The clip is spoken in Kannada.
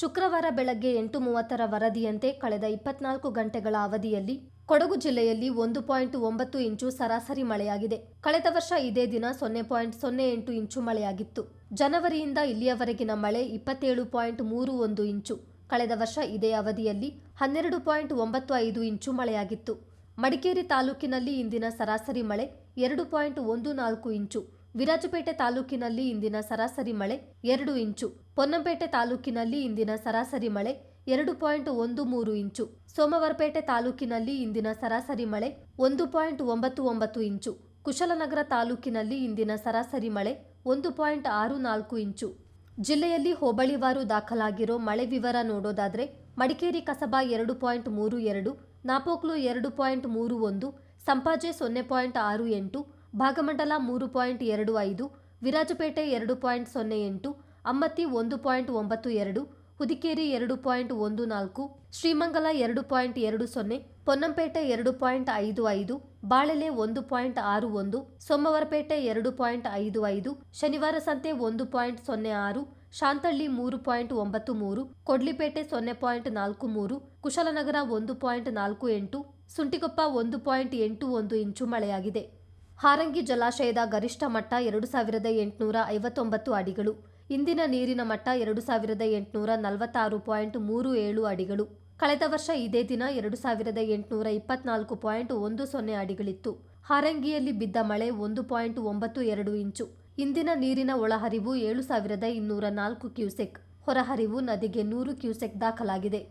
ಶುಕ್ರವಾರ ಬೆಳಗ್ಗೆ ಎಂಟು ಮೂವತ್ತರ ವರದಿಯಂತೆ ಕಳೆದ ಇಪ್ಪತ್ನಾಲ್ಕು ಗಂಟೆಗಳ ಅವಧಿಯಲ್ಲಿ ಕೊಡಗು ಜಿಲ್ಲೆಯಲ್ಲಿ ಒಂದು ಪಾಯಿಂಟ್ ಒಂಬತ್ತು ಇಂಚು ಸರಾಸರಿ ಮಳೆಯಾಗಿದೆ. ಕಳೆದ ವರ್ಷ ಇದೇ ದಿನ ಸೊನ್ನೆ ಪಾಯಿಂಟ್ ಸೊನ್ನೆ ಎಂಟು ಇಂಚು ಮಳೆಯಾಗಿತ್ತು. ಜನವರಿಯಿಂದ ಇಲ್ಲಿಯವರೆಗಿನ ಮಳೆ ಇಪ್ಪತ್ತೇಳು ಪಾಯಿಂಟ್ ಮೂರು ಒಂದು ಇಂಚು. ಕಳೆದ ವರ್ಷ ಇದೇ ಅವಧಿಯಲ್ಲಿ ಹನ್ನೆರಡು ಪಾಯಿಂಟ್ ಒಂಬತ್ತು ಐದು ಇಂಚು ಮಳೆಯಾಗಿತ್ತು. ಮಡಿಕೇರಿ ತಾಲೂಕಿನಲ್ಲಿ ಇಂದಿನ ಸರಾಸರಿ ಮಳೆ ಎರಡು ಪಾಯಿಂಟ್ ಒಂದು ನಾಲ್ಕು ಇಂಚು. ವಿರಾಜಪೇಟೆ ತಾಲೂಕಿನಲ್ಲಿ ಇಂದಿನ ಸರಾಸರಿ ಮಳೆ ಎರಡು ಇಂಚು, ಪೊನ್ನಂಪೇಟೆ ತಾಲೂಕಿನಲ್ಲಿ ಇಂದಿನ ಸರಾಸರಿ ಮಳೆ ಎರಡು ಪಾಯಿಂಟ್ ಒಂದು ಮೂರು ಇಂಚು, ಸೋಮವಾರಪೇಟೆ ತಾಲೂಕಿನಲ್ಲಿ ಇಂದಿನ ಸರಾಸರಿ ಮಳೆ ಒಂದು ಪಾಯಿಂಟ್ ಒಂಬತ್ತು ಒಂಬತ್ತು ಇಂಚು, ಕುಶಲನಗರ ತಾಲೂಕಿನಲ್ಲಿ ಇಂದಿನ ಸರಾಸರಿ ಮಳೆ ಒಂದು ಪಾಯಿಂಟ್ ಆರು ನಾಲ್ಕು ಇಂಚು. ಜಿಲ್ಲೆಯಲ್ಲಿ ಹೋಬಳಿವಾರು ದಾಖಲಾಗಿರೋ ಮಳೆ ವಿವರ ನೋಡೋದಾದ್ರೆ ಮಡಿಕೇರಿ ಕಸಬಾ ಎರಡು ಪಾಯಿಂಟ್ ಮೂರು ಎರಡು, ನಾಪೋಕ್ಲು ಎರಡು ಪಾಯಿಂಟ್ ಮೂರು ಒಂದು, ಸಂಪಾಜೆ ಸೊನ್ನೆ ಪಾಯಿಂಟ್ ಆರು ಎಂಟು ಭಾಗಮಂಡಲ ಮೂರು ಪಾಯಿಂಟ್ ಎರಡು ಐದು, ವಿರಾಜಪೇಟೆ ಎರಡು ಪಾಯಿಂಟ್ ಸೊನ್ನೆ ಎಂಟು, ಅಮ್ಮತ್ತಿ ಒಂದು ಪಾಯಿಂಟ್ ಒಂಬತ್ತು ಎರಡು, ಹುದಿಕೇರಿ ಎರಡು ಪಾಯಿಂಟ್ ಒಂದು ನಾಲ್ಕು, ಶ್ರೀಮಂಗಲ ಎರಡು ಪಾಯಿಂಟ್ ಎರಡು ಸೊನ್ನೆ, ಪೊನ್ನಂಪೇಟೆ ಎರಡು ಪಾಯಿಂಟ್ ಐದು ಐದು, ಬಾಳೆಲೆ ಒಂದು ಪಾಯಿಂಟ್ ಆರು ಒಂದು, ಸೋಮವಾರಪೇಟೆ ಎರಡು ಪಾಯಿಂಟ್ ಐದು ಐದು, ಶನಿವಾರ ಸಂತೆ ಒಂದು ಪಾಯಿಂಟ್ ಸೊನ್ನೆ ಆರು, ಶಾಂತಳ್ಳಿ ಮೂರು ಪಾಯಿಂಟ್ ಒಂಬತ್ತು ಮೂರು, ಕೊಡ್ಲಿಪೇಟೆ ಸೊನ್ನೆ ಪಾಯಿಂಟ್ ನಾಲ್ಕು ಮೂರು, ಕುಶಲನಗರ ಒಂದು ಪಾಯಿಂಟ್ ನಾಲ್ಕು ಎಂಟು ಸುಂಟಿಕೊಪ್ಪ ಒಂದು ಪಾಯಿಂಟ್ ಎಂಟು ಒಂದು ಇಂಚು ಮಳೆಯಾಗಿದೆ. ಹಾರಂಗಿ ಜಲಾಶಯದ ಗರಿಷ್ಠ ಮಟ್ಟ ಎರಡು ಸಾವಿರದ ಎಂಟುನೂರ ಐವತ್ತೊಂಬತ್ತು ಅಡಿಗಳು. ಇಂದಿನ ನೀರಿನ ಮಟ್ಟ ಎರಡು ಸಾವಿರದ ಎಂಟುನೂರ ನಲವತ್ತಾರು ಪಾಯಿಂಟ್ ಮೂರು ಏಳು ಅಡಿಗಳು. ಕಳೆದ ವರ್ಷ ಇದೇ ದಿನ ಎರಡು ಸಾವಿರದ ಎಂಟುನೂರ ಇಪ್ಪತ್ನಾಲ್ಕು ಪಾಯಿಂಟ್ ಒಂದು ಸೊನ್ನೆ ಅಡಿಗಳಿತ್ತು. ಹಾರಂಗಿಯಲ್ಲಿ ಬಿದ್ದ ಮಳೆ ಒಂದು ಪಾಯಿಂಟ್ ಒಂಬತ್ತು ಎರಡು ಇಂಚು. ಇಂದಿನ ನೀರಿನ ಒಳಹರಿವು ಏಳು ಸಾವಿರದ ಇನ್ನೂರ ನಾಲ್ಕು ಕ್ಯೂಸೆಕ್. ಹೊರಹರಿವು ನದಿಗೆ ನೂರು ಕ್ಯೂಸೆಕ್ ದಾಖಲಾಗಿದೆ.